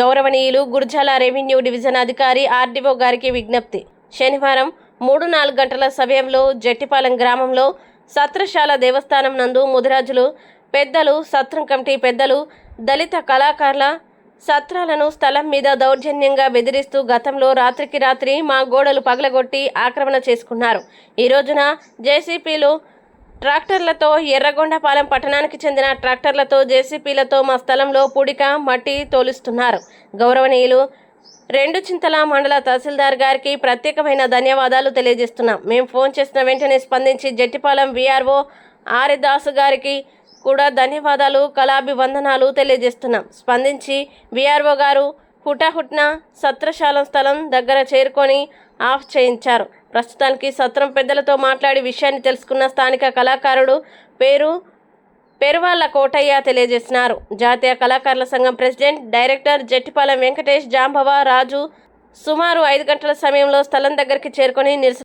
గౌరవనీయులు Gurazala revenue division అధికారి RDO గారికి విజ్ఞప్తి. శనివారం మూడు నాలుగు గంటల సమయంలో జట్టిపాలెం గ్రామంలో సత్రశాల దేవస్థానం నందు ముదిరాజులు పెద్దలు సత్రం కమిటీ పెద్దలు దళిత కళాకారుల సత్రాలను స్థలం మీద దౌర్జన్యంగా బెదిరిస్తూ గతంలో రాత్రికి రాత్రి మా గోడలు పగలగొట్టి ఆక్రమణ చేసుకున్నారు. ఈ రోజున జేసీపీలు ట్రాక్టర్లతో ఎర్రగొండపాలెం పట్టణానికి చెందిన ట్రాక్టర్లతో జేసీపీలతో మా స్థలంలో పూడిక మట్టి తోలుస్తున్నారు. గౌరవనీయులు రెండు చింతల మండల తహసీల్దార్ గారికి ప్రత్యేకమైన ధన్యవాదాలు తెలియజేస్తున్నాం. మేము ఫోన్ చేసిన వెంటనే స్పందించి జట్టిపాలెం విఆర్ఓ ఆరిదాసు గారికి కూడా ధన్యవాదాలు కళాభివందనాలు తెలియజేస్తున్నాం. స్పందించి విఆర్ఓ గారు హుటాహుట్న సత్రశాలం స్థలం దగ్గర చేరుకొని ఆఫ్ చేయించారు. ప్రస్తుతానికి సత్రం పెద్దలతో మాట్లాడి విషయాన్ని తెలుసుకున్న స్థానిక కళాకారుడు పేరు పెరువాళ్ళ కోటయ్య తెలియజేసినారు. జాతీయ కళాకారుల సంఘం ప్రెసిడెంట్ డైరెక్టర్ జట్టిపాలెం వెంకటేష్ జాంబవ రాజు సుమారు ఐదు గంటల సమయంలో స్థలం దగ్గరికి చేరుకొని నిరసన